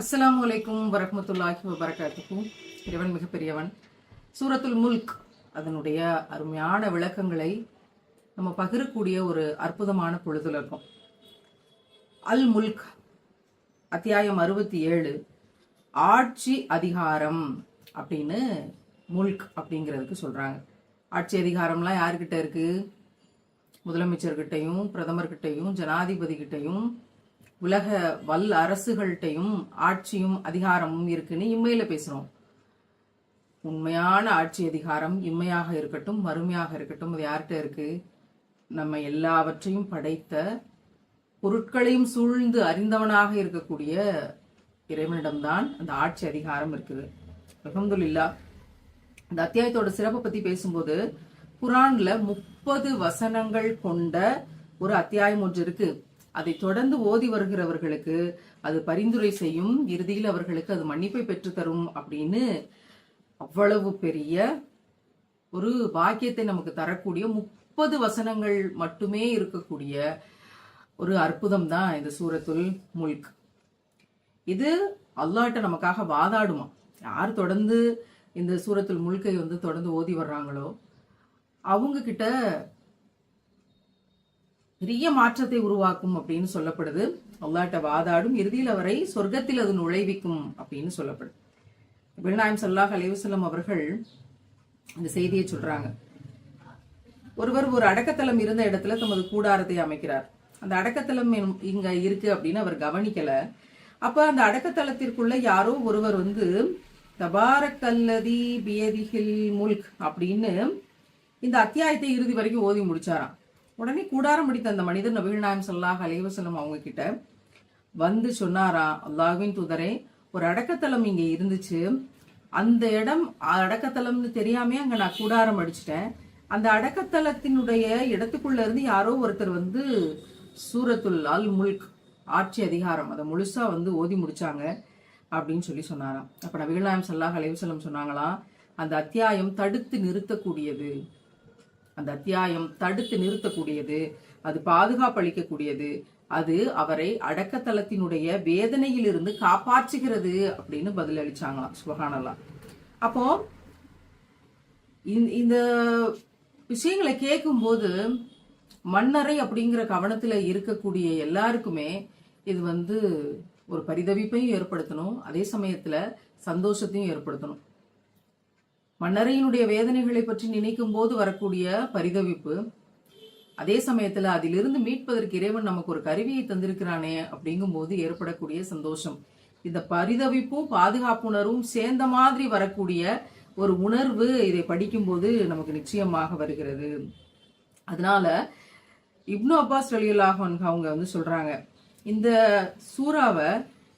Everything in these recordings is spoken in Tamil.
அஸ்லாம் அலைக்கும் வரமத்துல்லாஹி வபரகாத்துக்கும் இறைவன் மிகப்பெரியவன். சூரத்துல் முல்க் அதனுடைய அருமையான விளக்கங்களை நம்ம பகிரக்கூடிய ஒரு அற்புதமான பொழுதுல இருக்கும். அல் முல்க் அத்தியாயம் அறுபத்தி ஏழு ஆட்சி அதிகாரம் அப்படின்னு முல்க் அப்படிங்கிறதுக்கு சொல்றாங்க. ஆட்சி அதிகாரம்லாம் யாருக்கிட்ட இருக்கு? முதலமைச்சர்கிட்டையும் பிரதமர்கிட்டையும் ஜனாதிபதி கிட்டையும் உலக வல் அரசுகள்கிட்டையும் ஆட்சியும் அதிகாரமும் இருக்குன்னு இம்மையில பேசுறோம். உண்மையான ஆட்சி அதிகாரம் இம்மையாக இருக்கட்டும் மறுமையாக இருக்கட்டும் அது யார்கிட்ட இருக்கு? நம்ம எல்லாவற்றையும் படைத்த பொருட்களையும் சூழ்ந்து அறிந்தவனாக இருக்கக்கூடிய இறைவனிடம்தான் அந்த ஆட்சி அதிகாரம் இருக்குது. அஹமதுல்லா இந்த அத்தியாயத்தோட சிறப்பை பத்தி பேசும்போது குரான்ல முப்பது வசனங்கள் கொண்ட ஒரு அத்தியாயம் ஒன்று இருக்கு. அதை தொடர்ந்து ஓதி வருகிறவர்களுக்கு அது பரிந்துரை செய்யும். இறுதியில் அவர்களுக்கு அது மன்னிப்பை பெற்றுத்தரும் அப்படின்னு அவ்வளவு பெரிய ஒரு பாக்கியத்தை நமக்கு தரக்கூடிய முப்பது வசனங்கள் மட்டுமே இருக்கக்கூடிய ஒரு அற்புதம் தான் இந்த சூரத்துல் முல்க். இது அல்லாட்ட நமக்காக வாதாடுமா? யார் தொடர்ந்து இந்த சூரத்துல் முல்கை வந்து தொடர்ந்து ஓதி வர்றாங்களோ? அவங்க கிட்ட பெரிய மாற்றத்தை உருவாக்கும் அப்படின்னு சொல்லப்படுது. அல்லாட்ட வாதாடும். இறுதியில் அவரை சொர்க்கத்தில் அது நுழைவிக்கும் அப்படின்னு சொல்லப்படுது. பில்நாயம் சொல்லாஹ் அலைவசல்லம் அவர்கள் இந்த செய்தியை சொல்றாங்க. ஒருவர் ஒரு அடக்கத்தலம் இருந்த இடத்துல தமது கூடாரத்தை அமைக்கிறார். அந்த அடக்கத்தலம் இங்க இருக்கு அப்படின்னு அவர் கவனிக்கல. அப்ப அந்த அடக்கத்தலத்திற்குள்ள யாரோ ஒருவர் வந்து தபாரக்கல்லதி பியதிஹில் முல்க் அப்படின்னு இந்த அத்தியாயத்தை இறுதி வரைக்கும் ஓதி முடிச்சாராம். உடனே கூடாரம் முடித்த அந்த மனிதர் நபிகள் நாயம் சொல்லாஹ் அலைவசலம் அவங்க கிட்ட வந்து சொன்னாரா அல்லாஹ்வின் தூதரே ஒரு அடக்கத்தலம் இங்க இருந்துச்சு. அந்த இடம் அடக்கத்தலம்னு தெரியாமே அங்க நான் கூடாரம் அடிச்சிட்டேன். அந்த அடக்கத்தலத்தினுடைய இடத்துக்குள்ள இருந்து யாரோ ஒருத்தர் வந்து சூரத்துல் அல் முல்க் ஆட்சி அதிகாரம் அதை முழுசா வந்து ஓதி முடிச்சாங்க அப்படின்னு சொல்லி சொன்னாராம். அப்ப நபிகள் நாயம் சல்லாஹ் அலைவசலம் சொன்னாங்களாம் அந்த அத்தியாயம் தடுத்து நிறுத்தக்கூடியது. அந்த அத்தியாயம் தடுத்து நிறுத்தக்கூடியது அது பாதுகாப்பு அளிக்கக்கூடியது அது அவரை அடக்கத்தலத்தினுடைய வேதனையிலிருந்து காப்பாற்றுகிறது அப்படின்னு பதில் அளிச்சாங்களாம் சுபகானல்லாம். அப்போ இந்த- இந்த விஷயங்களை கேட்கும்போது மன்னரை அப்படிங்கிற கவனத்துல இருக்கக்கூடிய எல்லாருக்குமே இது வந்து ஒரு பரிதவிப்பையும் ஏற்படுத்தணும் அதே சமயத்துல சந்தோஷத்தையும் ஏற்படுத்தணும். மன்னரையினுடைய வேதனைகளை பற்றி நினைக்கும் போது வரக்கூடிய பரிதவிப்பு அதே சமயத்துல அதிலிருந்து மீட்பதற்கு இறைவன் நமக்கு ஒரு கருவியை தந்திருக்கிறானே அப்படிங்கும்போது ஏற்படக்கூடிய சந்தோஷம். இந்த பரிதவிப்பும் பாதுகாப்புணர்வும் சேர்ந்த மாதிரி வரக்கூடிய ஒரு உணர்வு இதை படிக்கும்போது நமக்கு நிச்சயமாக வருகிறது. அதனால இப்னு அப்பாஸ் ரலியுல்லாஹன் அவங்க வந்து சொல்றாங்க இந்த சூறாவை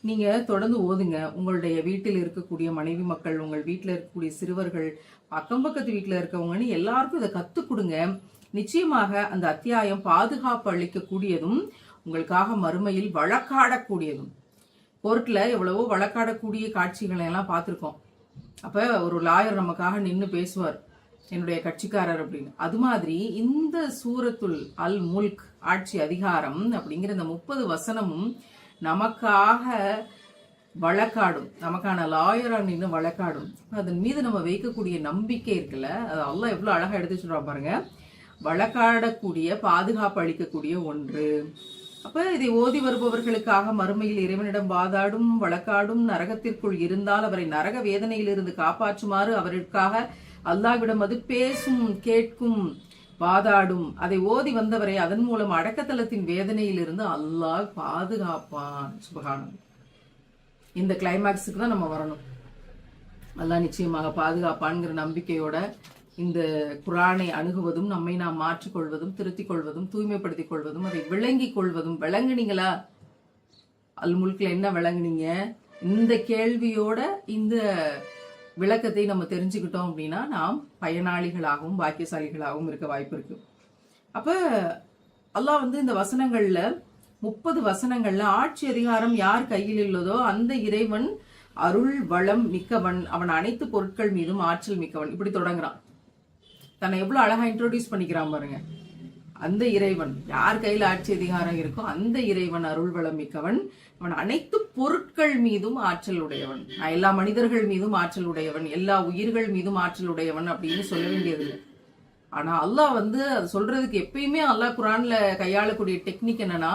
நீங்க தொடர்ந்து ஓதுங்க. உங்களுடைய வீட்டில் இருக்கக்கூடிய மனைவி மக்கள் உங்கள் வீட்டில் இருக்கக்கூடிய சிறுவர்கள் அக்கம் பக்கத்து வீட்டில் இருக்கவங்கன்னு எல்லாருக்கும் இதை கத்துக் கொடுங்க. நிச்சயமாக அந்த அத்தியாயம் பாதுகாப்பு அளிக்கக்கூடியதும் உங்களுக்காக மறுமையில் வழக்காடக்கூடியதும். கோர்ட்ல எவ்வளவோ வழக்காடக்கூடிய காட்சிகளை எல்லாம் பார்த்துருக்கோம். அப்ப ஒரு லாயர் நமக்காக நின்று பேசுவார் என்னுடைய கட்சிக்காரர் அப்படின்னு. அது மாதிரி இந்த சூரத்துல் அல் முல்க் ஆட்சி அதிகாரம் அப்படிங்கிற இந்த முப்பது வசனமும் நமக்காக வழக்காடும் நமக்கான லாயராக நின்று வழக்காடும். அதன் மீது நம்ம வைக்கக்கூடிய நம்பிக்கை இருக்குல்ல? அது அல்லாஹ் எவ்வளோ அழகாக எடுத்து சொல்கிறோம் பாருங்க. வழக்காடக்கூடிய பாதுகாப்பு அளிக்கக்கூடிய ஒன்று. அப்போ இதை ஓதி வருபவர்களுக்காக மறுமையில் இறைவனிடம் வாதாடும் வழக்காடும் நரகத்திற்குள் இருந்தால் அவரை நரக வேதனையிலிருந்து காப்பாற்றுமாறு அவருக்காக அல்லாஹ்விடம் அது பேசும் கேட்கும் வாதாடும் அதை ஓதி வந்தவரை அதன் மூலம் அடக்கத்தலத்தின் வேதனையிலிருந்து அல்லாஹ் பாதுகாப்பான். சுபகானம் இந்த கிளைமேக்ஸுக்கு தான் நம்ம வரணும். அல்லாஹ் நிச்சயமாக பாதுகாப்பான்ங்கிற நம்பிக்கையோட இந்த குரானை அணுகுவதும் நம்மை நாம் மாற்றிக்கொள்வதும் திருத்திக் கொள்வதும் தூய்மைப்படுத்திக் கொள்வதும் அதை விளங்கிக் கொள்வதும் விளங்குனீங்களா? அல் முல்க்ல என்ன விளங்குனீங்க? இந்த கேள்வியோட இந்த விளக்கத்தை நம்ம தெரிஞ்சுக்கிட்டோம் அப்படின்னா நாம் பயனாளிகளாகவும் பாக்கியசாலிகளாகவும் இருக்க வாய்ப்பு இருக்கு. அப்ப அல்லாஹ் வந்து இந்த வசனங்கள்ல முப்பது வசனங்கள்ல ஆட்சி அதிகாரம் யார் கையில் உள்ளதோ அந்த இறைவன் அருள் வளம் மிக்கவன். அவன் அனைத்து பொருட்கள் மீதும் ஆற்றல் மிக்கவன். இப்படி தொடங்குறான். தன்னை எவ்வளவு அழகா இன்ட்ரோடியூஸ் பண்ணிக்கிறான் பாருங்க. அந்த இறைவன் யார் கையில் ஆட்சி அதிகாரம் இருக்கோ அந்த இறைவன் அருள் வளம் மிக்கவன். அவன் அனைத்து பொருட்கள் மீதும் ஆற்றல் உடையவன். நான் எல்லா மனிதர்கள் மீதும் ஆற்றல் உடையவன். எல்லா உயிர்கள் மீதும் ஆற்றல் உடையவன் அப்படின்னு சொல்ல வேண்டியதில்லை. ஆனா அல்லாஹ் வந்து அது சொல்றதுக்கு எப்பயுமே அல்லாஹ் குரான்ல கையாளக்கூடிய டெக்னிக் என்னன்னா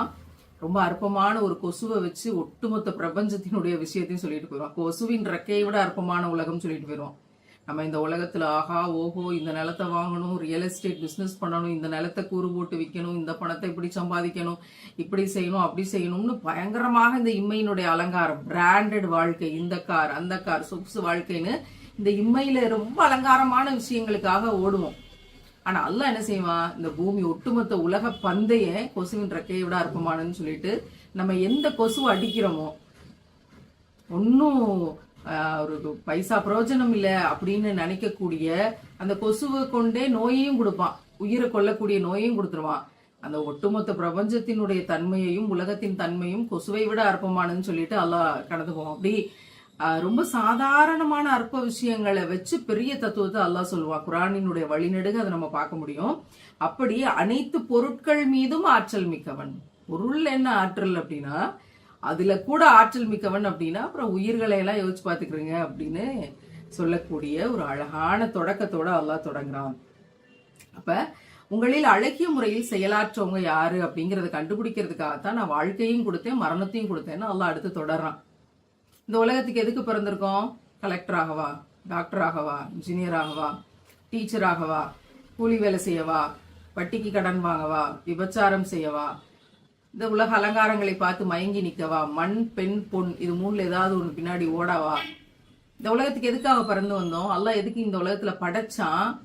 ரொம்ப அற்பமான ஒரு கொசுவை வச்சு ஒட்டுமொத்த பிரபஞ்சத்தினுடைய விஷயத்தையும் சொல்லிட்டு போயிடுவான். கொசுவின் ரெக்கையை விட அற்பமான உலகம் சொல்லிட்டு போயிடுவான். நம்ம இந்த உலகத்தில் ஆஹா ஓஹோ இந்த நிலத்தை வாங்கணும் ரியல் எஸ்டேட் பிஸ்னஸ் பண்ணணும் இந்த நிலத்தை கூறு போட்டு விற்கணும் இந்த பணத்தை இப்படி சம்பாதிக்கணும் இப்படி செய்யணும் அப்படி செய்யணும்னு பயங்கரமாக இந்த இம்மையினுடைய அலங்காரம் பிராண்டட் வாழ்க்கை இந்த கார் அந்த கார் சொப்ஸ் வாழ்க்கைன்னு இந்த இம்மையில ரொம்ப அலங்காரமான விஷயங்களுக்காக ஓடுவோம். ஆனா அல்ல என்ன செய்வான் இந்த பூமி ஒட்டுமொத்த உலக பந்தைய கொசுவின் ரெக்கையை விட அற்பமானன்னு சொல்லிட்டு நம்ம எந்த கொசுவை அடிக்கிறோமோ ஒன்றும் ஒரு பைசா பிரயோஜனம் இல்லை அப்படின்னு நினைக்கக்கூடிய அந்த கொசுவை கொண்டே நோயையும் கொடுப்பான். உயிரை கொல்லக்கூடிய நோயையும் கொடுத்துருவான். அந்த ஒட்டுமொத்த பிரபஞ்சத்தினுடைய தன்மையையும் உலகத்தின் தன்மையும் கொசுவை விட அற்பமானன்னு சொல்லிட்டு அல்லாஹ் கடந்து போவோம் அப்படி ரொம்ப சாதாரணமான அற்ப விஷயங்களை வச்சு பெரிய தத்துவத்தை அல்லாஹ் சொல்லுவான். குரானினுடைய வழிநெடுக அதை நம்ம பார்க்க முடியும். அப்படி அனைத்து பொருட்கள் மீதும் ஆற்றல் மிக்கவன். பொருள் என்ன ஆற்றல் அப்படின்னா அதுல கூட ஆற்றல் மிக்கவன் அப்படின்னா அப்புறம் உயிர்களை எல்லாம் யோசிச்சு பாத்துக்கிறீங்க அப்படின்னு சொல்லக்கூடிய ஒரு அழகான தொடக்கத்தோட அல்லாஹ் தொடங்குறான். அப்ப உங்களில் அழகிய முறையில் செயலாற்றவங்க யாரு அப்படிங்கறத கண்டுபிடிக்கிறதுக்காகத்தான் நான் வாழ்க்கையும் கொடுத்தேன் மரணத்தையும் கொடுத்தேன்னு அல்லா அடுத்து தொடர்றான். இந்த உலகத்துக்கு எதுக்கு பிறந்திருக்கோம்? கலெக்டர் ஆகவா? டாக்டர் ஆகவா? இன்ஜினியர் ஆகவா? டீச்சர் ஆகவா? கூலி வேலை செய்யவா? வட்டிக்கு கடன் வாங்கவா? விபச்சாரம் செய்யவா? இந்த உலக அலங்காரங்களை பார்த்து மயங்கி நிற்கவா மண் பெண் பொன் இது மூணுல ஏதாவது ஒன்று பின்னாடி ஓடவா? இந்த உலகத்துக்கு எதுக்காக பிறந்து வந்தோம்? அல்ல எதுக்கு இந்த உலகத்துல படைச்சான்?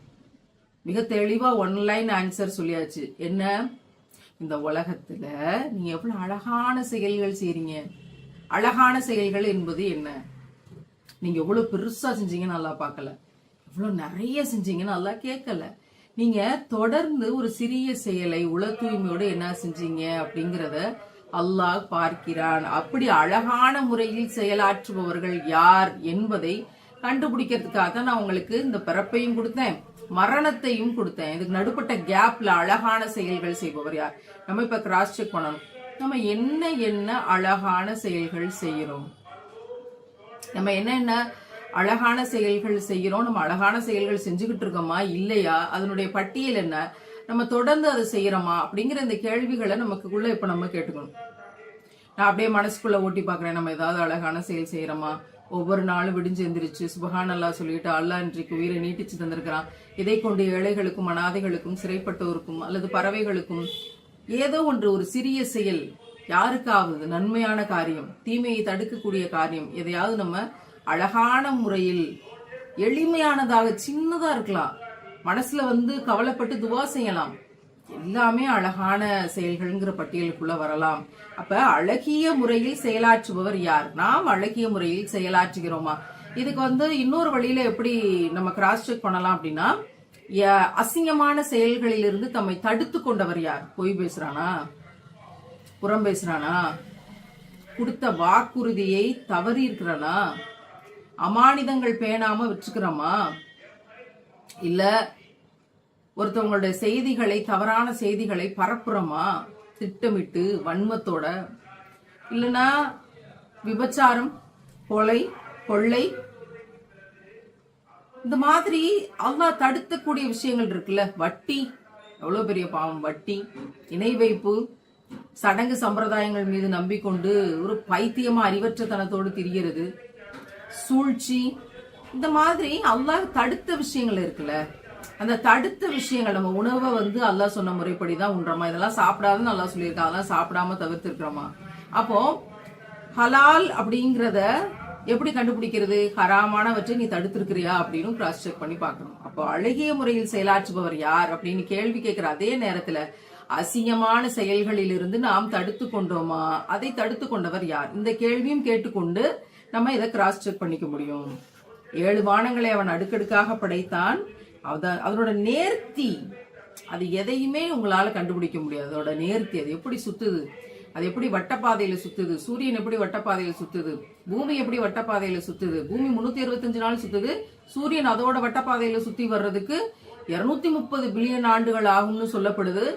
மிக தெளிவா ஒன்லைன் ஆன்சர் சொல்லியாச்சு. என்ன? இந்த உலகத்துல நீங்க எவ்வளவு அழகான செயல்கள் செய்றீங்க. அழகான செயல்கள் என்பது என்ன? நீங்க எவ்வளவு பெருசா செஞ்சீங்கன்னு நல்லா பார்க்கல. எவ்வளவு நிறைய செஞ்சீங்கன்னு நல்லா கேட்கல. நீங்க தொடர்ந்து ஒரு சிறிய செயலை உள தூய்மையோட என்ன செஞ்சீங்க அப்படிங்கறத அல்லாஹ் பார்க்கிறான். அப்படி அழகான முறையில் செயலாற்றுபவர்கள் யார் என்பதை கண்டுபிடிக்கிறதுக்காக தான் நான் உங்களுக்கு இந்த பிறப்பையும் கொடுத்தேன். மரணத்தையும் கொடுத்தேன். இதுக்கு நடுப்பட்ட கேப்ல அழகான செயல்கள் செய்பவர் யார்? நம்ம இப்ப கிராஸ் செக் பண்ணணும். நம்ம என்ன என்ன அழகான செயல்கள் செய்யறோம்? நம்ம என்ன என்ன அழகான செயல்கள் செய்யறோம் நம்ம அழகான செயல்கள் செஞ்சுக்கிட்டு இருக்கோமா இல்லையா? அதனுடைய பட்டியல் என்ன? நம்ம தொடர்ந்து அதை செய்யறோமா? அப்படிங்கிற இந்த கேள்விகளை நமக்குள்ள இப்ப நம்ம கேட்டுக்கணும். நான் அப்படியே மனசுக்குள்ள ஓட்டி பாக்குறேன் நம்ம ஏதாவது அழகான செயல் செய்யறோமா? ஒவ்வொரு நாளும் விடிஞ்சு எந்திரிச்சு சுபஹான் அல்லாஹ் சொல்லிட்டு அல்லா இன்றைக்கு உயிரை நீட்டிச்சு தந்திருக்கிறான். இதை கொண்டு ஏழைகளுக்கும் அனாதைகளுக்கும் சிறைப்பட்டோருக்கும் அல்லது பறவைகளுக்கும் ஏதோ ஒன்று ஒரு சிறிய செயல் யாருக்காவது நன்மையான காரியம் தீமையை தடுக்கக்கூடிய காரியம் எதையாவது நம்ம அழகான முறையில் எளிமையானதாக சின்னதா இருக்கலாம். மனசுல வந்து கவலைப்பட்டு துவா செய்யலாம். எல்லாமே அழகான செயல்கள்ங்கிற பட்டியலுக்குள்ள வரலாம். அப்ப அழகிய முறையில் செயலாற்றுபவர் யார்? நாம் அழகிய முறையில் செயலாற்றுகிறோமா? இதுக்கு வந்து இன்னொரு வழியில எப்படி நம்ம கிராஸ் செக் பண்ணலாம் அப்படின்னா அசிங்கமான செயல்களிலிருந்து தம்மை தடுத்து கொண்டவர் யார்? பொய் பேசுறானா? புறம் பேசுறானா? கொடுத்த வாக்குறுதியை தவறி இருக்கிறானா அமானிதங்கள் பேணாம வச்சுக்கிறோமா? இல்ல ஒருத்தவங்களுடைய செய்திகளை தவறான செய்திகளை பரப்புறோமா? திட்டமிட்டு வன்மத்தோட? இல்லனா விபச்சாரம் கொலை கொள்ளை? இந்த மாதிரி அல்லா தடுக்கக்கூடிய விஷயங்கள் இருக்குல்ல? வட்டி. எவ்வளவு பெரிய பாவம் வட்டி. இணை வைப்பு சடங்கு சம்பிரதாயங்கள் மீது நம்பிக்கொண்டு ஒரு பைத்தியமா அறிவற்றத்தனத்தோடு திரிகிறது சூழ்ச்சி இந்த மாதிரி அல்லாஹ் தடுத்த விஷயங்கள் இருக்குல்ல. அந்த தடுத்த விஷயங்கள் நம்ம உணவை வந்து அல்லாஹ் சொன்ன முறைப்படி தான் உண்றோமா? இதெல்லாம் சாப்பிடாதுன்னு நல்லா சொல்லியிருக்கா? அதெல்லாம் சாப்பிடாம தவிர்த்திருக்கிறோமா? அப்போ ஹலால் அப்படிங்கிறத எப்படி கண்டுபிடிக்கிறது? ஹராமானவற்றை நீ தடுத்திருக்கிறியா? அப்படின்னு கிராஸ் செக் பண்ணி பார்க்கணும். அப்போ அழகிய முறையில் செயலாற்றுபவர் யார் அப்படின்னு கேள்வி கேட்கிற அதே நேரத்துல அசிங்கமான செயல்களிலிருந்து நாம் தடுத்து கொண்டோமா அதை தடுத்து கொண்டவர் யார்? இந்த கேள்வியும் கேட்டுக்கொண்டு நம்ம இதை கிராஸ் செக் பண்ணிக்க முடியும். ஏழு வானங்களை அவன் அடுக்கடுக்காக படைத்தான். அத- அதனோட நேர்த்தி அது எதையுமே உங்களால கண்டுபிடிக்க முடியாது. அதோட நேர்த்தி அது எப்படி சுத்துது? அது எப்படி வட்டப்பாதையில சுத்துது? சூரியன் எப்படி வட்டப்பாதையில சுத்துது? பூமி எப்படி வட்டப்பாதையில சுத்துது? பூமி முன்னூத்தி அறுபத்தஞ்சு நாள் சுத்துது. சூரியன் அதோட வட்டப்பாதையில சுத்தி வர்றதுக்கு இருநூத்தி முப்பது பில்லியன் ஆண்டுகள் ஆகும்னு சொல்லப்படுது.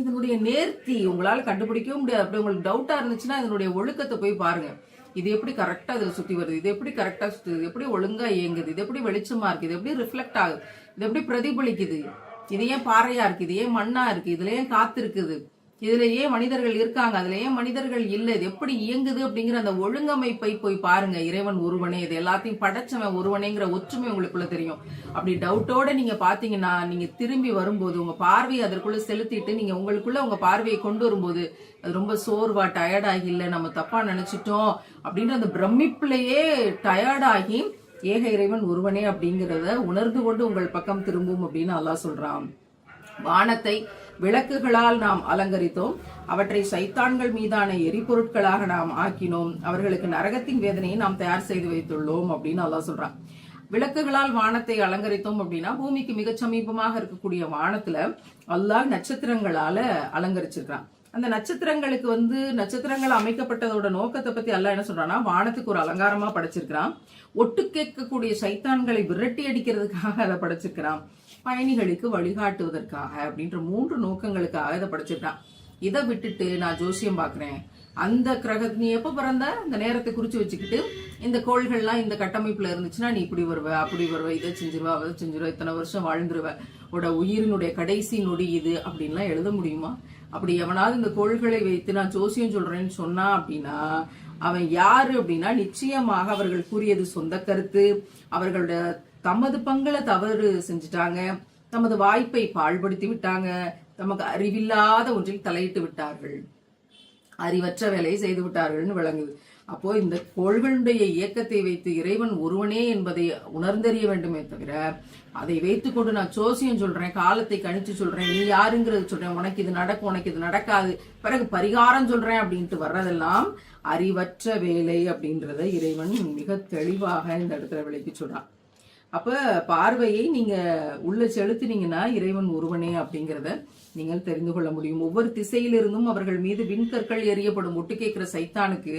இதனுடைய நேர்த்தி உங்களால கண்டுபிடிக்கவும் முடியாது. அப்படி உங்களுக்கு டவுட்டா இருந்துச்சுன்னா இதனுடைய ஒழுக்கத்தை போய் பாருங்க. இது எப்படி கரெக்டாக இதில் சுற்றி வருது? இது எப்படி கரெக்டாக சுற்றுது எப்படி ஒழுங்காக இயங்குது? இது எப்படி வெளிச்சமாக இருக்குது? இது எப்படி ரிஃப்ளெக்ட் ஆகுது? இது எப்படி பிரதிபலிக்குது? இது ஏன் பாறையாக இருக்குது? இது ஏன் மண்ணாக இருக்குது? இதுல ஏன் காத்து இருக்குது? இதுல ஏன் மனிதர்கள் இருக்காங்க. அதுல ஏன் மனிதர்கள் இல்ல? இது எப்படி இயங்குது அப்படிங்கிற அந்த ஒழுங்கமைப்பை போய் பாருங்க. இறைவன் ஒருவனே இது எல்லாத்தையும் படைச்சவன் ஒருவனேங்கிற ஒற்றுமை உங்களுக்குள்ள தெரியும். அப்படி டவுட்டோட நீங்க பாத்தீங்கன்னா நீங்க திரும்பி வரும்போது உங்க பார்வையை அதற்குள்ள செலுத்திட்டு நீங்க உங்களுக்குள்ள உங்க பார்வையை கொண்டு வரும்போது அது ரொம்ப சோர்வா டயர்டாகி இல்லை நம்ம தப்பா நினைச்சிட்டோம் அப்படின்ற அந்த பிரமிப்புலயே டயர்டாகி ஏக இறைவன் ஒருவனே அப்படிங்கிறத உணர்ந்து கொண்டு உங்கள் பக்கம் திரும்பும் அப்படின்னு அல்லா சொல்றான். வானத்தை விளக்குகளால் நாம் அலங்கரித்தோம். அவற்றை சைத்தான்கள் மீதான எரிபொருட்களாக நாம் ஆக்கினோம். அவர்களுக்கு நரகத்தின் வேதனையை நாம் தயார் செய்து வைத்துள்ளோம் அப்படின்னு அல்லா சொல்றான். விளக்குகளால் வானத்தை அலங்கரித்தோம் அப்படின்னா பூமிக்கு மிகச் சமீபமாக இருக்கக்கூடிய வானத்துல அல்லாஹ் நட்சத்திரங்களால அலங்கரிச்சிருக்கான் அந்த நட்சத்திரங்களுக்கு வந்து நட்சத்திரங்கள் அமைக்கப்பட்டதோட நோக்கத்தை பத்தி அல்லாஹ் என்ன சொல்றான்னா வானத்துக்கு ஒரு அலங்காரமா படைச்சிருக்கிறான். ஒட்டு கேட்கக்கூடிய சைத்தான்களை விரட்டி அடிக்கிறதுக்காக அதை படைச்சிருக்கிறான். பயணிகளுக்கு வழிகாட்டுவதற்காக அப்படின்ற மூன்று நோக்கங்களுக்காக இதை படிச்சுட்டான் இதை விட்டுட்டு நான் ஜோசியம் பார்க்குறேன். அந்த கிரக நீ எப்ப பிறந்த? அந்த நேரத்தை குறிச்சு வச்சுக்கிட்டு இந்த கோள்கள்லாம் இந்த கட்டமைப்புல இருந்துச்சுன்னா நீ இப்படி வருவ அப்படி வருவ இதை செஞ்சிருவ அதை செஞ்சிருவ இத்தனை வருஷம் வாழ்ந்துருவ. உட உயிரினுடைய கடைசி நொடி இது அப்படின்லாம் எழுத முடியுமா? அப்படி எவனாவது இந்த கோள்களை வைத்து நான் ஜோசியம் சொல்றேன்னு சொன்னா அப்படின்னா அவன் யாரு அப்படின்னா நிச்சயமாக அவர்கள் கூறியது சொந்த கருத்து. அவர்களோட தமது பங்களை தவறு செஞ்சுட்டாங்க. தமது வாய்ப்பை பாழ்படுத்தி விட்டாங்க. தமக்கு அறிவில்லாத ஒன்றில் தலையிட்டு விட்டார்கள். அறிவற்ற வேலையை செய்து விட்டார்கள்னு விளங்குது. அப்போ இந்த கோள்களுடைய இயக்கத்தை வைத்து இறைவன் ஒருவனே என்பதை உணர்ந்தறிய வேண்டுமே தவிர அதை வைத்துக்கொண்டு நான் ஜோசியம் சொல்றேன் காலத்தை கணிச்சு சொல்றேன் நீ யாருங்கிறது சொல்றேன் உனக்கு இது நடக்கும் உனக்கு இது நடக்காது பிறகு பரிகாரம் சொல்றேன் அப்படின்ட்டு வர்றதெல்லாம் அறிவற்ற வேலை அப்படின்றத இறைவன் மிக தெளிவாக இந்த இடத்துல விளக்கி சொல்றான். அப்போ பார்வையை நீங்கள் உள்ள செலுத்தினீங்கன்னா இறைவன் ஒருவனே அப்படிங்கிறத நீங்கள் தெரிந்து கொள்ள முடியும். ஒவ்வொரு திசையிலிருந்தும் அவர்கள் மீது விண்கற்கள் எரியப்படும் ஒட்டு கேட்கிற சைத்தானுக்கு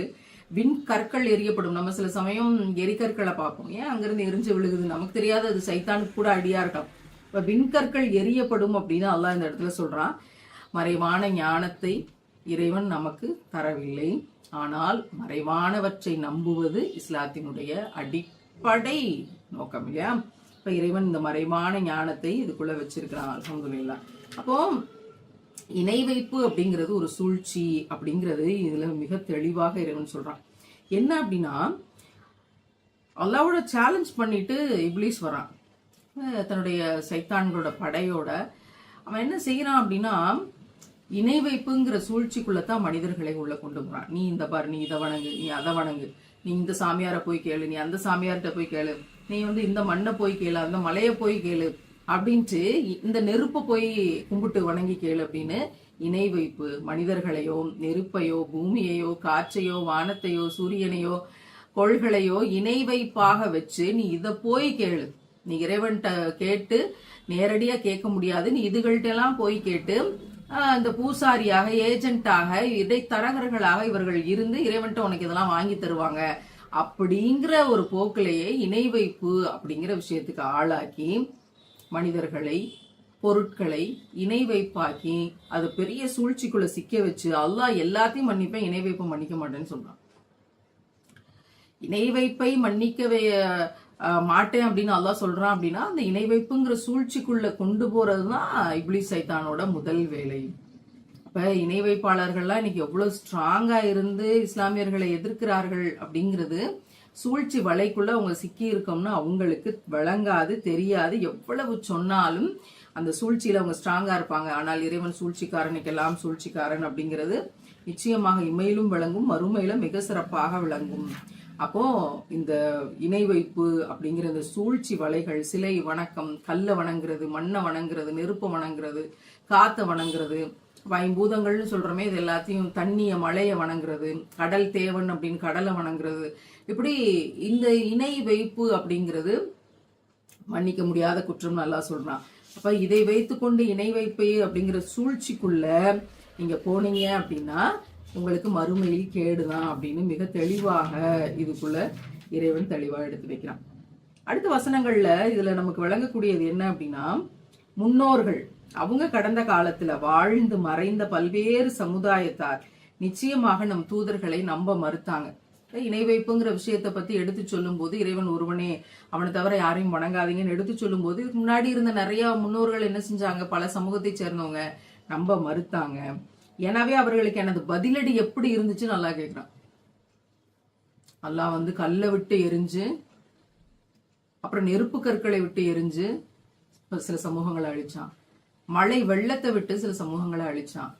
விண்கற்கள் எரியப்படும் நம்ம சில சமயம் எரிகற்களை பார்ப்போம். ஏன் அங்கிருந்து எரிஞ்சு விழுகுது? நமக்கு தெரியாது. அது சைத்தானுக்கு கூட அடியா இருக்கலாம் இப்போ விண்கற்கள் எரியப்படும் அப்படின்னு அல்லாஹ் இந்த இடத்துல சொல்றான். மறைவான ஞானத்தை இறைவன் நமக்கு தரவில்லை. ஆனால் மறைவானவற்றை நம்புவது இஸ்லாத்தினுடைய அடி படை நோக்கம் இல்லையா? இப்ப இறைவன் இந்த மறைவான ஞானத்தை இதுக்குள்ள வச்சிருக்கிறான் அலமதுல்லா அப்போ இணை வைப்பு அப்படிங்கிறது ஒரு சூழ்ச்சி அப்படிங்கிறது இதுல மிக தெளிவாக இறைவன் சொல்றான். என்ன அப்படின்னா அல்லாவோட சேலஞ்ச் பண்ணிட்டு இப்ளீஸ் வரான். தன்னுடைய சைத்தான்களோட படையோட. அவன் என்ன செய்யறான் அப்படின்னா இணை வைப்புங்கிற சூழ்ச்சிக்குள்ள தான் மனிதர்களை உள்ள கொண்டு போறான். நீ இந்த பாரு நீ இதை வணங்கு நீ அதை வணங்கு. நீ இந்த சாமியாரை போய் கேளு நீ அந்த சாமியார்கிட்ட போய் கேளு நீ வந்து இந்த மண்ணை போய் கேளு அந்த மலையை போய் கேளு அப்படின்ட்டு இந்த நெருப்பை போய் கும்பிட்டு வணங்கி கேளு அப்படின்னு இணை வைப்பு மனிதர்களையோ நெருப்பையோ பூமியையோ காற்றையோ வானத்தையோ சூரியனையோ கொள்களையோ இணை வைப்பாக வச்சு நீ இதை போய் கேளு. நீ இறைவன்கிட்ட கேட்டு நேரடியா கேட்க முடியாது. நீ இதுகள்கிட்ட எல்லாம் போய் கேட்டு இந்த பூசாரியாக ஏஜென்ட்டாக இடைத்தரகர்களாக இவர்கள் இருந்து இறைவன்ட்ட உனக்கு இதெல்லாம் வாங்கி தருவாங்க அப்படிங்கிற ஒரு போக்கிலேயே இணை வைப்பு அப்படிங்கிற விஷயத்துக்கு ஆளாக்கி மனிதர்களை பொருட்களை இணை வைப்பாக்கி அது பெரிய சூழ்ச்சிக்குள்ள சிக்க வச்சு அல்லாஹ் எல்லாத்தையும் மன்னிப்பேன் இணை வைப்பை மன்னிக்க மாட்டேன்னு சொல்றான். இணை வைப்பை மன்னிக்கவே மாட்டேன் அப்படின்னு அல்லா சொல்றான் அப்படின்னா அந்த இணை வைப்புங்கிற சூழ்ச்சிக்குள்ள கொண்டு போறதுதான் இப்ளி சைத்தானோட முதல் வேலை. இப்ப இணை வைப்பாளர்கள்லாம் இன்னைக்கு எவ்வளவு ஸ்ட்ராங்கா இருந்து இஸ்லாமியர்களை எதிர்க்கிறார்கள் அப்படிங்கிறது சூழ்ச்சி வலைக்குள்ள அவங்க சிக்கி இருக்கோம்னு அவங்களுக்கு விளங்காது தெரியாது. எவ்வளவு சொன்னாலும் அந்த சூழ்ச்சியில அவங்க ஸ்ட்ராங்கா இருப்பாங்க. ஆனால் இறைவன் சூழ்ச்சிக்காரனுக்கெல்லாம் சூழ்ச்சிக்காரன் அப்படிங்கிறது நிச்சயமாக இமையிலும் விளங்கும் மறுமையில மிக சிறப்பாக விளங்கும். அப்போ இந்த இணை வைப்பு அப்படிங்கிற இந்த சூழ்ச்சி வலைகள் சிலை வணக்கம் கல்லை வணங்குறது மண்ணை வணங்குறது நெருப்பை வணங்குறது காத்தை வணங்குறது ஐம்பூதங்கள்னு சொல்றோமே இது எல்லாத்தையும் தண்ணிய மழைய வணங்குறது கடல் தேவன் அப்படின்னு கடலை வணங்குறது. இப்படி இந்த இணை வைப்பு அப்படிங்கிறது மன்னிக்க முடியாத குற்றம் நல்லா சொல்றான். அப்ப இதை வைத்துக்கொண்டு இணை வைப்பை அப்படிங்கிற சூழ்ச்சிக்குள்ள நீங்க போனீங்க அப்படின்னா உங்களுக்கு மறுமையில் கேடுதான் அப்படின்னு மிக தெளிவாக இதுக்குள்ள இறைவன் தெளிவாக எடுத்து வைக்கிறான். அடுத்த வசனங்கள்ல இதுல நமக்கு விளங்கக்கூடியது என்ன அப்படின்னா முன்னோர்கள் அவங்க கடந்த காலத்துல வாழ்ந்து மறைந்த பல்வேறு சமுதாயத்தார் நிச்சயமாக நம் தூதர்களை நம்ப மறுத்தாங்க. இணை வைப்புங்கிற விஷயத்தை பத்தி எடுத்து சொல்லும் போது இறைவன் ஒருவனே அவனை தவிர யாரையும் வணங்காதீங்கன்னு எடுத்து சொல்லும் போது இதுக்கு முன்னாடி இருந்த நிறைய முன்னோர்கள் என்ன செஞ்சாங்க? பல சமூகத்தை சேர்ந்தவங்க நம்ப மறுத்தாங்க. எனவே அவர்களுக்கு எனது பதிலடி எப்படி இருந்துச்சு நல்லா கேட்குறான் அல்லாஹ் வந்து கல்லை விட்டு எரிஞ்சு அப்புறம் நெருப்பு கற்களை விட்டு எரிஞ்சு சில சமூகங்களை அழிச்சான். மழை வெள்ளத்தை விட்டு சில சமூகங்களை அழிச்சான்.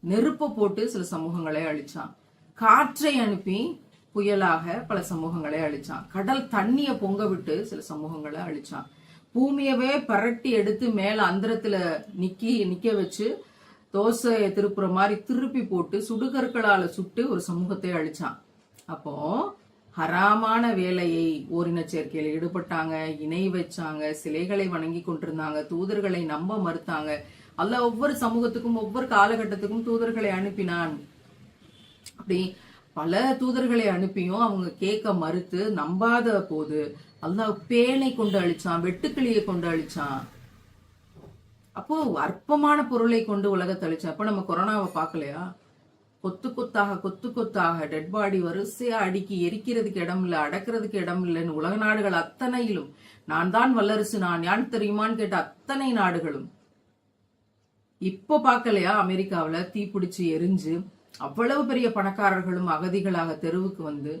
நெருப்பை போட்டு சில சமூகங்களை அழிச்சான். காற்றை அனுப்பி புயலாக பல சமூகங்களை அழிச்சான். கடல் தண்ணிய பொங்க விட்டு சில சமூகங்களை அழிச்சான். பூமியவே பரட்டி எடுத்து மேல அந்தரத்துல நிக்கி நிக்க வச்சு தோசையை திருப்புற மாதிரி திருப்பி போட்டு சுடுகற்களால சுட்டு ஒரு சமூகத்தை அழிச்சான். அப்போ ஹராமான வேலையை ஓரின சேர்க்கையில் ஈடுபட்டாங்க இணை வச்சாங்க சிலைகளை வணங்கி கொண்டிருந்தாங்க தூதர்களை நம்ப மறுத்தாங்க. அல்ல ஒவ்வொரு சமூகத்துக்கும் ஒவ்வொரு காலகட்டத்துக்கும் தூதர்களை அனுப்பினான். அப்படி பல தூதர்களை அனுப்பியும் அவங்க கேட்க மறுத்து நம்பாத போது அல்லாஹ் பேனை கொண்டு அழிச்சான் வெட்டுக்கிளியை கொண்டு அழிச்சான். அப்போ அற்பமான பொருளை கொண்டு உலகத்தை அழிச்சான் அப்ப நம்ம கொரோனாவை பார்க்கலையா? கொத்து கொத்தாக கொத்து கொத்தாக டெட் பாடி வரிசையா அடுக்கி எரிக்கிறதுக்கு இடம் இல்லை அடக்கிறதுக்கு இடம் இல்லைன்னு உலக நாடுகள் அத்தனையிலும். நான் தான் வல்லரசு நான் யான் தெரியுமான்னு கேட்ட அத்தனை நாடுகளும். இப்ப பார்க்கலையா? அமெரிக்காவில் தீப்பிடிச்சு எரிஞ்சு அவ்வளவு பெரிய பணக்காரர்களும் அகதிகளாக தெருவுக்கு வந்து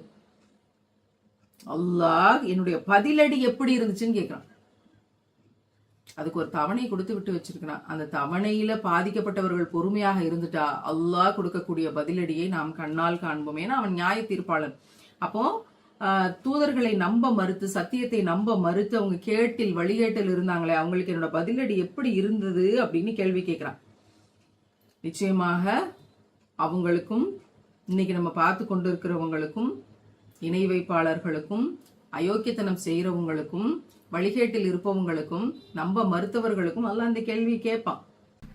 அல்லாஹ் என்னுடைய பதிலடி எப்படி இருந்துச்சுன்னு கேட்குறான் அதுக்கு ஒரு தவணை கொடுத்து விட்டு வச்சிருக்கிறான் அந்த தவணையில பாதிக்கப்பட்டவர்கள் பொறுமையாக இருந்துட்டா அல்லாஹ் கொடுக்கக்கூடிய பதிலடியை நாம் கண்ணால் காண்போம் ஏன்னா அவன் நியாய தீர்ப்பாளன். அப்போ ஆஹ், தூதர்களை நம்ப மறுத்து சத்தியத்தை நம்ப மறுத்து அவங்க கேட்டில் வழிகேட்டில் இருந்தாங்களே அவங்களுக்கு என்னோட பதிலடி எப்படி இருந்தது அப்படின்னு கேள்வி கேட்கிறான். நிச்சயமாக அவங்களுக்கும் இன்னைக்கு நம்ம பார்த்து கொண்டு இருக்கிறவங்களுக்கும் இணை வைப்பாளர்களுக்கும் அயோக்கியத்தனம் செய்யறவங்களுக்கும் வழிகேட்டில் இருப்பவங்களுக்கும் நம்ம மருத்துவர்களுக்கும் அல்லாஹ் அந்த கேள்வி கேட்பான்.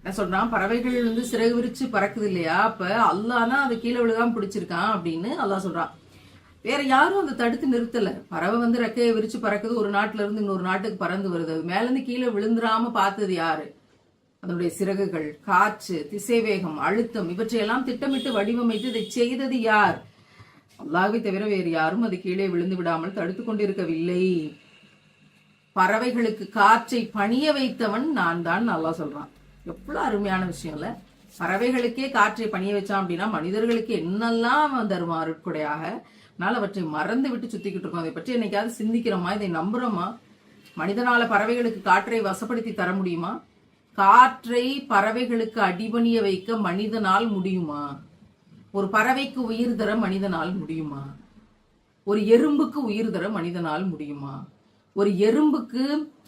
நான் சொல்றான் பறவைகள் வந்து சிறகு விரிச்சு பறக்குது இல்லையா? அப்ப அல்லாஹ் தான் அது கீழே விழுகாம பிடிச்சிருக்கான் அப்படின்னு அல்லா சொல்றான். வேற யாரும் அதை தடுத்து நிறுத்தல. பறவை வந்து ரெக்கையை விரிச்சு பறக்குது ஒரு நாட்டுல இருந்து இன்னொரு நாட்டுக்கு பறந்து வருது. அது மேல இருந்து கீழே விழுந்துராம பார்த்தது யாரு? அதனுடைய சிறகுகள் காற்று திசைவேகம் அழுத்தம் இவற்றையெல்லாம் திட்டமிட்டு வடிவமைத்து இதை செய்தது யார்? அல்லாவை தவிர வேறு யாரும் அது கீழே விழுந்து விடாமல் தடுத்து கொண்டிருக்கவில்லை. பறவைகளுக்கு காற்றை பணிய வைத்தவன் நான் தான் நல்லா சொல்றான். எவ்வளவு அருமையான விஷயம் இல்ல. பறவைகளுக்கே காற்றை பணிய வச்சான் அப்படின்னா மனிதர்களுக்கு என்னெல்லாம் தருவான் அருட்கொடையாக? அதனால அவற்றை மறந்து விட்டு சுத்திக்கிட்டு இருக்கோம். அதை பற்றி என்னைக்காவது சிந்திக்கிறோமா? இதை நம்புறோமா? மனிதனால பறவைகளுக்கு காற்றை வசப்படுத்தி தர முடியுமா? காற்றை பறவைகளுக்கு அடிபணிய வைக்க மனிதனால் முடியுமா? ஒரு பறவைக்கு உயிர் தர மனிதனால் முடியுமா? ஒரு எறும்புக்கு உயிர் தர மனிதனால் முடியுமா? ஒரு எறும்புக்கு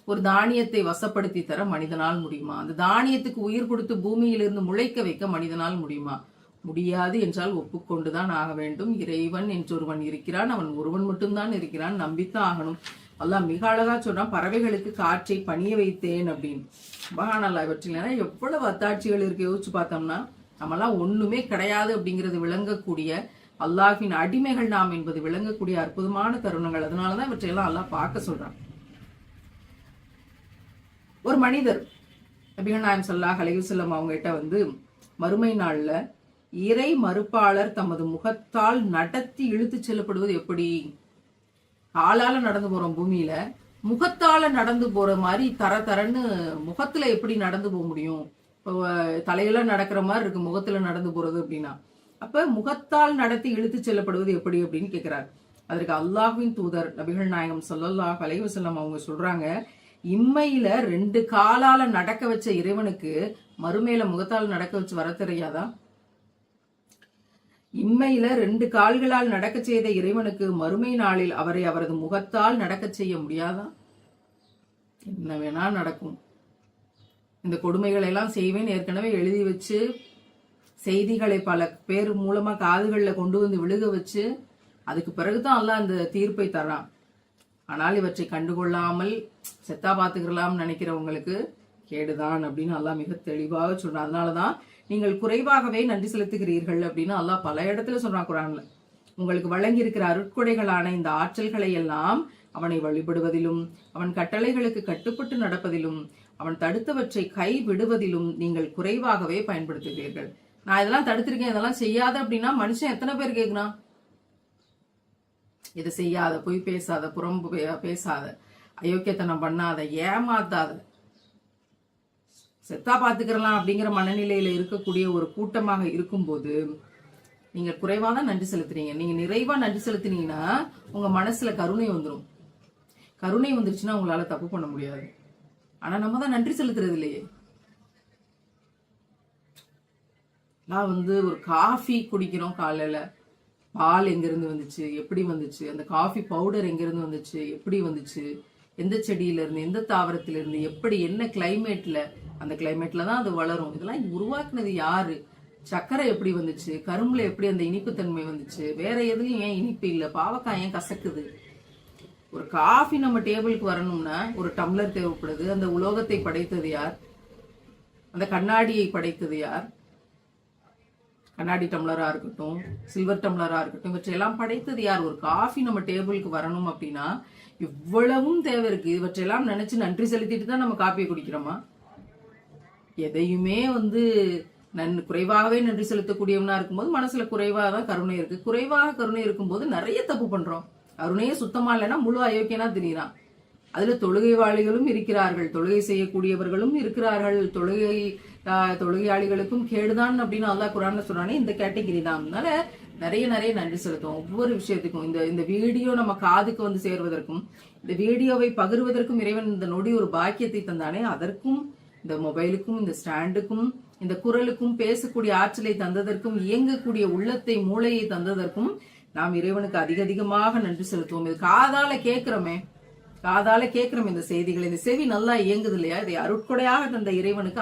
ஒரு தானியத்தை வசப்படுத்தி தர மனிதனால் முடியுமா? அந்த தானியத்துக்கு உயிர் கொடுத்து பூமியிலிருந்து முளைக்க வைக்க மனிதனால் முடியுமா? முடியாது என்றால் ஒப்புக்கொண்டுதான் ஆக வேண்டும். இறைவன் என்றொருவன் இருக்கிறான். அவன் ஒருவன் மட்டும்தான் இருக்கிறான். நம்பித்தான் ஆகணும். அல்லாஹ் மிக அழகா சொன்னா பறவைகளுக்கு காற்றை பணிய வைத்தேன் அப்படின்னு. மகானல்லா இவற்றில் எவ்வளவு அத்தாட்சிகள் இருக்கு. யோசிச்சு பார்த்தோம்னா நம்மளாம் ஒண்ணுமே கிடையாது அப்படிங்கிறது விளங்கக்கூடிய அல்லாஹின் அடிமைகள் நாம் என்பது விளங்கக்கூடிய அற்புதமான தருணங்கள். அதனாலதான் இவற்றையெல்லாம் அல்லாஹ் பார்க்க சொல்றான். ஒரு மனிதர் நபிகள் நாயம் சல்லாஹ் அலையுசல்லம் அவங்க கிட்ட வந்து மறுமை நாள்ல இறை மறுப்பாளர் தமது முகத்தால் நடத்தி இழுத்துச் செல்லப்படுவது எப்படி? ஆளால நடந்து போறோம் பூமியில முகத்தால நடந்து போற மாதிரி தர தரன்னு முகத்துல எப்படி நடந்து போக முடியும்? இப்போ தலையெல்லாம் தலையில நடக்கிற மாதிரி இருக்கு முகத்துல நடந்து போறது அப்படின்னா. அப்ப முகத்தால் நடத்தி இழுத்துச் செல்லப்படுவது எப்படி அப்படின்னு கேட்கிறார் அதற்கு அல்லாஹ்வின் தூதர் நபிகள் நாயகம் ஸல்லல்லாஹு அலைவசல்லம் அவங்க சொல்றாங்க இம்மையில ரெண்டு காலால நடக்க வச்ச இறைவனுக்கு மறுமையில முகத்தால் நடக்க வச்சு வர தெரியாதா? இம்மையில ரெண்டு கால்களால் நடக்க செய்த இறைவனுக்கு மறுமை நாளில் அவரை அவரது முகத்தால் நடக்க செய்ய முடியாதா? என்ன வேணா நடக்கும். இந்த கொடுமைகளை எல்லாம் செய்வேன் ஏற்கனவே எழுதி வச்சு செய்திகளை பல பேர் மூலமா காதுகளில் கொண்டு வந்து விழுக வச்சு அதுக்கு பிறகுதான் எல்லாம் அந்த தீர்ப்பை தரான் ஆனால் இவற்றை கண்டுகொள்ளாமல் செத்தா பார்த்துக்கலாம்னு நினைக்கிறவங்களுக்கு கேடுதான் அப்படின்னு அல்லாஹ் மிக தெளிவாக சொல்றான். அதனாலதான் நீங்கள் குறைவாகவே நன்றி செலுத்துகிறீர்கள் அப்படின்னு அல்லாஹ் பல இடத்துல சொல்றான் குரான்ல. உங்களுக்கு வழங்கி இருக்கிற அருட்கொடைகளான இந்த ஆற்றல்களை எல்லாம் அவனை வழிபடுவதிலும் அவன் கட்டளைகளுக்கு கட்டுப்பட்டு நடப்பதிலும் அவன் தடுத்தவற்றை கை விடுவதிலும் நீங்கள் குறைவாகவே பயன்படுத்துகிறீர்கள். நான் இதெல்லாம் தடுத்திருக்கேன் இதெல்லாம் செய்யாத அப்படின்னா மனுஷன் எத்தனை பேர் கேட்கறான் இதை செய்யாத பொய் பேசாத புறம்பு பே- பேசாத அயோக்கியத்தனம் பண்ணாத ஏமாத்தாத. செத்தா பாத்துக்கிறலாம் அப்படிங்கிற மனநிலையில இருக்கக்கூடிய ஒரு கூட்டமாக இருக்கும்போது நீங்க குறைவா தான் நன்றி செலுத்துறீங்க. நீங்க நிறைவா நன்றி செலுத்தினீங்கன்னா உங்க மனசுல கருணை வந்துடும் கருணை வந்துருச்சுன்னா உங்களால தப்பு பண்ண முடியாது. ஆனா நம்ம தான் நன்றி செலுத்துறது இல்லையே. நான் வந்து ஒரு காஃபி குடிக்கிறோம் காலையில். பால் எங்கேருந்து வந்துச்சு? எப்படி வந்துச்சு? அந்த காஃபி பவுடர் எங்கேருந்து வந்துச்சு? எப்படி வந்துச்சு? எந்த செடியிலேருந்து எந்த தாவரத்திலேருந்து எப்படி என்ன கிளைமேட்டில் அந்த கிளைமேட்டில் தான் அது வளரும். இதெல்லாம் உருவாக்குனது யார்? சர்க்கரை எப்படி வந்துச்சு? கரும்புல எப்படி அந்த இனிப்புத்தன்மை வந்துச்சு? வேற எதுலையும் ஏன் இனிப்பு இல்லை? பாவக்காய் ஏன் கசக்குது? ஒரு காஃபி நம்ம டேபிளுக்கு வரணும்னா ஒரு டம்ளர் தேவைப்படுது. அந்த உலோகத்தை படைத்தது யார்? அந்த கண்ணாடியை படைத்தது யார்? கண்ணாடி டம்ளராக இருக்கட்டும் சில்வர் டம்ளராக இருக்கட்டும் இவற்றையெல்லாம் படைத்தது யார்? ஒரு காஃபி நம்ம டேபிளுக்கு வரணும் அப்படின்னா இவ்வளவும் தேவை இருக்கு. இவற்றையெல்லாம் நினைச்சு நன்றி செலுத்திட்டு தான் நம்ம காஃபியை குடிக்கிறோமா? எதையுமே வந்து நன் குறைவாகவே நன்றி செலுத்தக்கூடியவனா இருக்கும்போது மனசுல குறைவாக தான் கருணை இருக்கு. குறைவாக கருணை இருக்கும்போது நிறைய தப்பு பண்றோம். கருணையே சுத்தமா இல்லைன்னா முழு அயோக்கியனா தெரியறான் அதுல தொழுகைவாளிகளும் இருக்கிறார்கள். தொழுகை செய்யக்கூடியவர்களும் இருக்கிறார்கள். தொழுகை தொழுகையாளிகளுக்கும் கேடுதான் அப்படின்னு அல்லாஹ் குரான்ல சொல்றானே இந்த கேட்டகிரி தான். அதனால நிறைய நிறைய நன்றி செலுத்துவோம். ஒவ்வொரு விஷயத்துக்கும் இந்த இந்த வீடியோ நம்ம காதுக்கு வந்து சேர்வதற்கும் இந்த வீடியோவை பகிர்வதற்கும் இறைவன் இந்த நொடி ஒரு பாக்கியத்தை தந்தானே அதற்கும் இந்த மொபைலுக்கும் இந்த ஸ்டாண்டுக்கும் இந்த குரலுக்கும் பேசக்கூடிய ஆற்றலை தந்ததற்கும் இயங்கக்கூடிய உள்ளத்தை மூளையை தந்ததற்கும் நாம் இறைவனுக்கு அதிக அதிகமாக நன்றி செலுத்துவோம். இது காதால கேட்கிறோமே காதால கேட்கிறோம் இந்த செய்திகளை. இந்த செவி நல்லா இயங்குது இல்லையா? இதை அருட்கொடையாக தந்த இறைவனுக்கு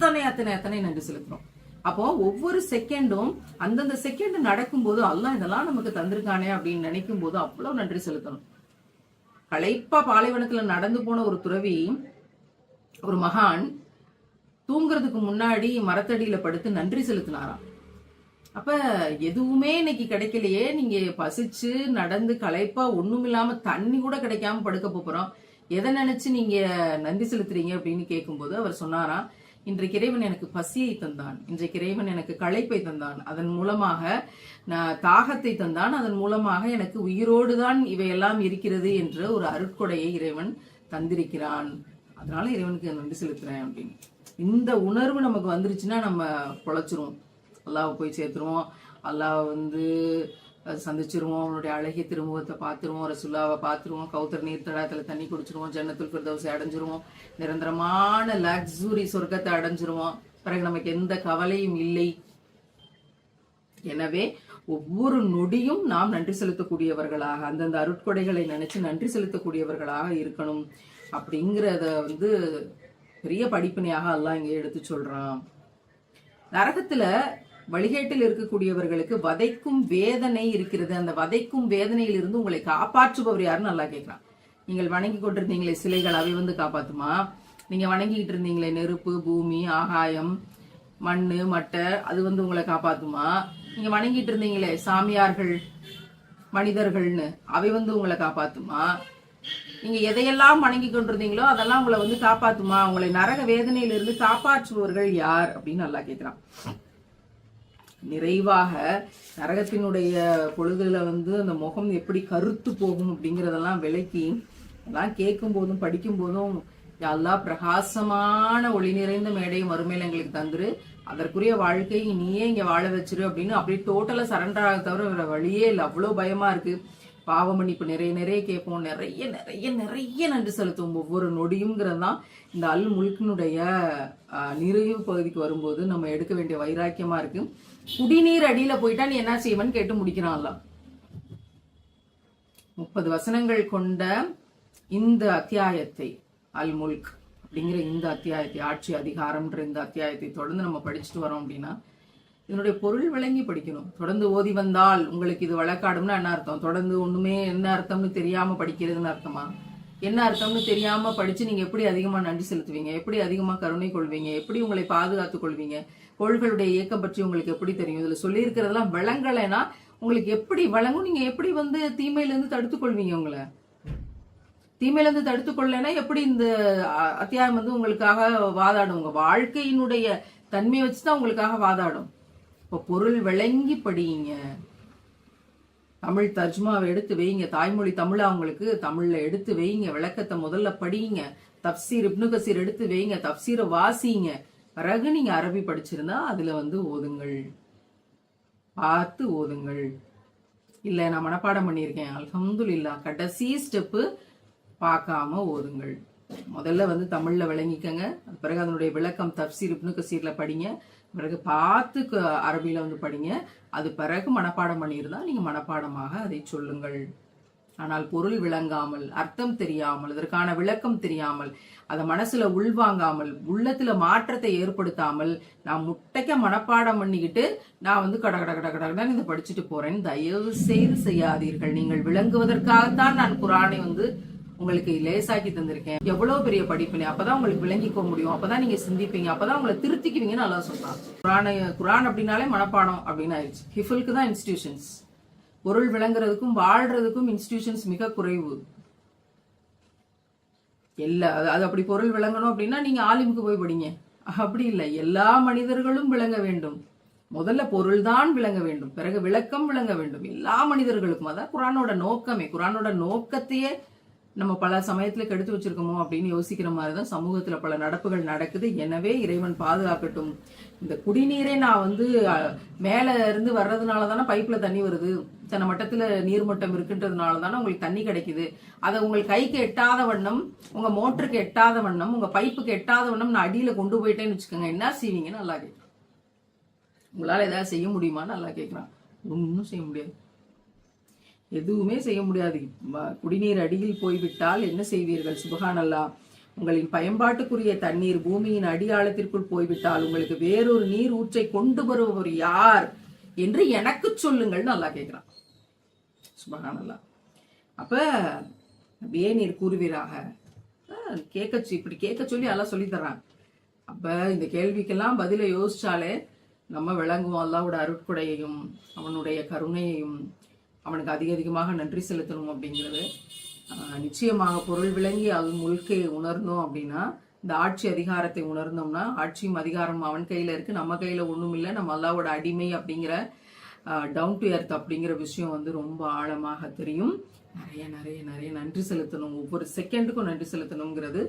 அத்தனை அத்தனை அத்தனை நன்றி செலுத்துறோம். அப்போ ஒவ்வொரு செகண்டும் அந்தந்த செகண்ட் நடக்கும்போது அல்லாஹ் இதெல்லாம் நமக்கு தந்திருக்கானே அப்படின்னு நினைக்கும் போது அவ்வளவு நன்றி செலுத்தணும். களைப்பா பாலைவனத்துல நடந்து போன ஒரு துறவி ஒரு மகான் தூங்குறதுக்கு முன்னாடி மரத்தடியில படுத்து நன்றி செலுத்தினாராம். அப்ப எதுவுமே இன்னைக்கு கிடைக்கலையே நீங்க பசிச்சு நடந்து களைப்பா ஒண்ணும் இல்லாம தண்ணி கூட கிடைக்காம படுக்க போறோம். எதை நினைச்சு நீங்க நன்றி செலுத்துறீங்க அப்படின்னு கேட்கும்போது அவர் சொன்னாராம் இன்றைக்கு இறைவன் எனக்கு பசியை தந்தான். இன்றைக்கு இறைவன் எனக்கு களைப்பை தந்தான். அதன் மூலமாக நான் தாகத்தை தந்தான். அதன் மூலமாக எனக்கு உயிரோடு தான் இவையெல்லாம் இருக்கிறது என்ற ஒரு அருட்கொடையை இறைவன் தந்திருக்கிறான். அதனால இறைவனுக்கு நன்றி செலுத்துறேன் அப்படின்னு. இந்த உணர்வு நமக்கு வந்துருச்சுன்னா நம்ம பொழைச்சிரும் அல்லாஹ் போய் சேர்த்துருவோம். அல்லாஹ் வந்து சந்திச்சிருவோம் அவனுடைய அழகிய திருமுகத்தை பார்த்துருவோம் ரசுல்லாவை பார்த்துருவோம் கௌத்தர் நீர் தண்ணி குடிச்சிருவோம் ஜன்னத்துல் ஃபிர்தௌஸை அடைஞ்சிருவோம் நிரந்தரமான லக்ஸுரி சொர்க்கத்தை அடைஞ்சிருவோம். பிறகு நமக்கு எந்த கவலையும் இல்லை. எனவே ஒவ்வொரு நொடியும் நாம் நன்றி செலுத்தக்கூடியவர்களாக அந்தந்த அருட்கொடைகளை நினைச்சு நன்றி செலுத்தக்கூடியவர்களாக இருக்கணும். அப்படிங்கிறத வந்து பெரிய படிப்பினையாக எல்லாம் இங்கே எடுத்து சொல்றான். நரகத்துல வழிகேட்டில் இருக்கக்கூடியவர்களுக்கு வதைக்கும் வேதனை இருக்கிறது. அந்த வதைக்கும் வேதனையில் இருந்து உங்களை காப்பாற்றுபவர் யாருன்னு நல்லா கேட்குறான் நீங்கள் வணங்கி கொண்டிருந்தீங்களே சிலைகள் அவை வந்து காப்பாத்துமா? நீங்க வணங்கிக்கிட்டு இருந்தீங்களே நெருப்பு பூமி ஆகாயம் மண்ணு மட்டை அது வந்து உங்களை காப்பாத்துமா? நீங்க வணங்கிட்டு இருந்தீங்களே சாமியார்கள் மனிதர்கள்னு அவை வந்து உங்களை காப்பாத்துமா? நீங்க எதையெல்லாம் வணங்கி கொண்டிருந்தீங்களோ அதெல்லாம் உங்களை வந்து காப்பாத்துமா? உங்களை நரக வேதனையிலிருந்து காப்பாற்றுபவர்கள் யார்? அப்படின்னு நல்லா கேட்கிறான் நிறைவாக நரகத்தினுடைய பொழுதுல வந்து அந்த முகம் எப்படி கருத்து போகும் அப்படிங்கிறதெல்லாம் விளக்கி எல்லாம் கேட்கும் போதும் படிக்கும் போதும் எல்லா பிரகாசமான ஒளி நிறைந்த மேடையும் மறுமையில எங்களுக்கு தந்துரு. அதற்குரிய வாழ்க்கையை நீயே இங்க வாழ வச்சிரு அப்படின்னு அப்படியே டோட்டலா சரண்டர் ஆக தவிர வேற வழியே இல்லை. அவ்வளோ பயமா இருக்கு. பாவ மன்னிப்பு நிறைய நிறைய கேட்போம். நிறைய நிறைய நிறைய நன்றி செலுத்துவோம். ஒவ்வொரு நொடியுங்கிறது தான் இந்த அல் முல்கினுடைய நிறைவு பகுதிக்கு வரும்போது நம்ம எடுக்க வேண்டிய வைராக்கியமா இருக்கு. குடிநீர் அடியில போயிட்டா நீ என்ன செய்வன்னு கேட்டு முடிக்கிறான்ல. முப்பது வசனங்கள் கொண்ட இந்த அத்தியாயத்தை அல் முல்க் அப்படிங்கிற இந்த அத்தியாயத்தை ஆட்சி அதிகாரம்ன்ற இந்த அத்தியாயத்தை தொடர்ந்து நம்ம படிச்சுட்டு வரோம் அப்படின்னா இதனுடைய பொருள் விளங்கி படிக்கணும். தொடர்ந்து ஓதி வந்தால் உங்களுக்கு இது வழக்காடும்னா என்ன அர்த்தம்? தொடர்ந்து ஒண்ணுமே என்ன அர்த்தம்னு தெரியாம படிக்கிறதுன்னு அர்த்தமா? என்ன அர்த்தம்னு தெரியாம படிச்சு நீங்க எப்படி அதிகமா நன்றி செலுத்துவீங்க? எப்படி அதிகமா கருணை கொள்வீங்க? எப்படி உங்களை பாதுகாத்துக் கொள்வீங்க? கோள்களுடைய இயக்கம் பற்றி உங்களுக்கு எப்படி தெரியும்? இதுல சொல்லி இருக்கிறதெல்லாம் விளங்கலைன்னா உங்களுக்கு எப்படி வழங்கும் நீங்க எப்படி வந்து தீமையில இருந்து தடுத்துக் கொள்வீங்க உங்களை? தீமையிலேருந்து தடுத்து கொள்ளலைன்னா எப்படி இந்த அத்தியாயம் வந்து உங்களுக்காக வாதாடும்? உங்க வாழ்க்கையினுடைய தன்மையை வச்சுதான் உங்களுக்காக வாதாடும். இப்போ பொருள் விளங்கி படியுங்க தமிழ் தர்ஜ்மாவை எடுத்து வைங்க. தாய்மொழி தமிழ் அவங்களுக்கு தமிழ்ல எடுத்து வைங்க. விளக்கத்தை முதல்ல படியுங்க தப்சீர் இப்னு கசீர் எடுத்து வைங்க. தப்சீரை வாசிங்க. பிறகு நீங்க அரபி படிச்சிருந்தா அதுல வந்து ஓதுங்கள். பார்த்து ஓதுங்கள். இல்லை நான் மனப்பாடம் பண்ணியிருக்கேன். அல்ஹம்துலில்லா. கடைசி ஸ்டெப்பு பார்க்காம ஓதுங்கள். முதல்ல வந்து தமிழ்ல விளங்கிக்கங்க. பிறகு அதனுடைய விளக்கம் தப்சீர் இப்னு கசீர்ல படிங்க. பிறகு பார்த்து அரபியில் வந்து படிங்க. அது பிறகு மனப்பாடம் பண்ணியிருந்தால் நீங்கள் மனப்பாடமாக அதை சொல்லுங்கள். ஆனால் பொருள் விளங்காமல் அர்த்தம் தெரியாமல் அதற்கான விளக்கம் தெரியாமல் அதை மனசுல உள்வாங்காமல் உள்ளத்துல மாற்றத்தை ஏற்படுத்தாமல் நான் முட்டைக்க மனப்பாடம் பண்ணிக்கிட்டு நான் வந்து கட கட கட கடன்னு இதை படிச்சுட்டு போறேன். தயவு செய்து செய்யாதீர்கள். நீங்கள் விளங்குவதற்காகத்தான் நான் குரானை வந்து உங்களுக்கு லேசாக்கி தந்திருக்கேன். எவ்வளவு பெரிய படிப்பினை? அப்பதான் உங்களுக்கு விளங்கிக்க முடியும். அப்பதான் நீங்க சிந்திப்பீங்க. அப்பதான் உங்களை திருத்திக்குவீங்கன்னு நல்லா சொல்றான். குரான குரான் அப்படின்னாலே மனப்பாடம் அப்படின்னு ஆயிடுச்சு. ஹிஃபுல்க்கு தான் இன்ஸ்டிடியூஷன்ஸ் பொருள் விளங்குறதுக்கும் வாழ்றதுக்கும் இன்ஸ்டிடியூஷன்ஸ் மிக குறைவு. எல்லா அது- அது அப்படி பொருள் விளங்கணும் அப்படின்னா நீங்க ஆலிமுக்கு போய் படிங்க. அப்படி இல்லை. எல்லா மனிதர்களும் விளங்க வேண்டும். முதல்ல பொருள் தான் விளங்க வேண்டும். பிறகு விளக்கம் விளங்க வேண்டும். எல்லா மனிதர்களுக்கும். அதான் குரானோட நோக்கமே. குரானோட நோக்கத்தையே நம்ம பல சமயத்துல கெடுத்து வச்சிருக்கோமோ அப்படின்னு யோசிக்கிற மாதிரி தான் சமூகத்துல பல நடப்புகள் நடக்குது. எனவே இறைவன் பாதுகாக்கட்டும். இந்த குடிநீரே நான் வந்து மேலே மேல இருந்து வர்றதுனால தானே பைப்ல தண்ணி வருது. தன மட்டத்துல நீர்மட்டம் இருக்குன்றதுனால தானே உங்களுக்கு தண்ணி கிடைக்குது. அதை உங்கள் கைக்கு எட்டாத வண்ணம் உங்க மோட்டருக்கு எட்டாத வண்ணம் உங்க பைப்புக்கு எட்டாத வண்ணம் நான் அடியில கொண்டு போயிட்டேன்னு வச்சுக்கோங்க. என்ன செய்வீங்கன்னு நல்லா கேட்குறேன் உங்களால ஏதாவது செய்ய முடியுமான்னு நல்லா கேட்குறான் ஒன்றும் செய்ய முடியாது. எதுவுமே செய்ய முடியாது. குடிநீர் அடியில் போய்விட்டால் என்ன செய்வீர்கள்? சுபகானல்லா உங்களின் பயன்பாட்டுக்குரிய தண்ணீர் பூமியின் அடியாழத்திற்குள் போய்விட்டால் உங்களுக்கு வேறொரு நீர் ஊற்றை கொண்டு வருபவர் யார் என்று எனக்கு சொல்லுங்கள் நல்லா கேட்கிறான். சுபகானல்லா. அப்ப அப்படியே நீர் கூறுவீராக? கேட்க இப்படி கேட்க சொல்லி எல்லாம் சொல்லித்தரான் அப்ப இந்த கேள்விக்கெல்லாம் பதிலை யோசிச்சாலே நம்ம விளங்குவோம். அல்லாவோட அருட்கொடையையும் அவனுடைய கருணையையும் அவனுக்கு அதிக அதிகமாக நன்றி செலுத்தணும் அப்படிங்கிறது. நிச்சயமாக பொருள் விளங்கி அது முழுக்கை உணர்ந்தோம் அப்படின்னா இந்த ஆட்சி அதிகாரத்தை உணர்ந்தோம்னா ஆட்சியும் அதிகாரம் அவன் கையில இருக்கு. நம்ம கையில ஒன்றும் இல்லை. நம்ம அல்லாவோட அடிமை அப்படிங்கிற டவுன் டு எர்த் அப்படிங்கிற விஷயம் வந்து ரொம்ப ஆழமாக தெரியும். நிறைய நிறைய நிறைய நன்றி செலுத்தணும். ஒவ்வொரு செகண்டுக்கும் நன்றி செலுத்தணுங்கிறது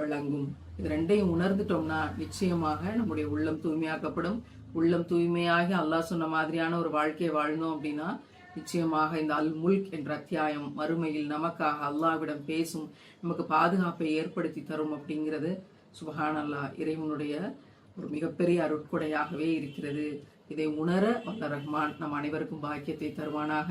விளங்கும். இது ரெண்டையும் உணர்ந்துட்டோம்னா நிச்சயமாக நம்முடைய உள்ளம் தூய்மையாக்கப்படும். உள்ளம் தூய்மையாகி அல்லாஹ் சொன்ன மாதிரியான ஒரு வாழ்க்கையை வாழ்ந்தோம் அப்படின்னா நிச்சயமாக இந்த அல் முல்க் என்ற அத்தியாயம் மறுமையில் நமக்காக அல்லாவிடம் பேசும் நமக்கு பாதுகாப்பை ஏற்படுத்தி தரும் அப்படிங்கிறது சுபஹான் அல்லாஹ் இறைவனுடைய ஒரு மிகப்பெரிய அருட்கொடையாகவே இருக்கிறது. இதை உணர வல்ல ரஹ்மான் நம் அனைவருக்கும் பாக்கியத்தை தருவானாக.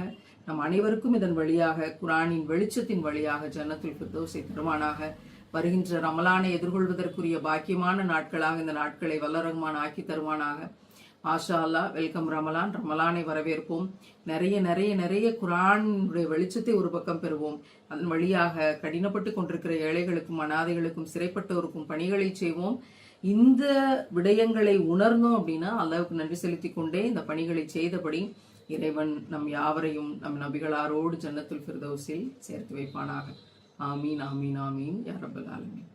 நம் அனைவருக்கும் இதன் வழியாக குரானின் வெளிச்சத்தின் வழியாக ஜன்னத்தில் பிரதோசை தருவானாக. வருகின்ற ரமலானை எதிர்கொள்வதற்குரிய பாக்கியமான நாட்களாக இந்த நாட்களை வல்ல ரஹ்மான் ஆக்கி தருவானாக. மாஷா அல்லாஹ் வெல்கம் ரமலான். ரமலானை வரவேற்போம். நிறைய நிறைய நிறைய குரானுடைய வெளிச்சத்தை ஒரு பக்கம் பெறுவோம். அதன் வழியாக கடினப்பட்டு கொண்டிருக்கிற ஏழைகளுக்கும் அனாதைகளுக்கும் சிறைப்பட்டோருக்கும் பணிகளை செய்வோம். இந்த விடயங்களை உணர்ந்தோம் அப்படின்னா அல்லாவுக்கு நன்றி செலுத்திக் கொண்டே இந்த பணிகளை செய்தபடி இறைவன் நம் யாவரையும் நம் நபிகளாரோடு ஜன்னத்துல் ஃபிர்தௌஸில் சேர்த்து வைப்பானாக. ஆமீன் ஆமீன் ஆமீன் யாரபல் ஆலமீன்.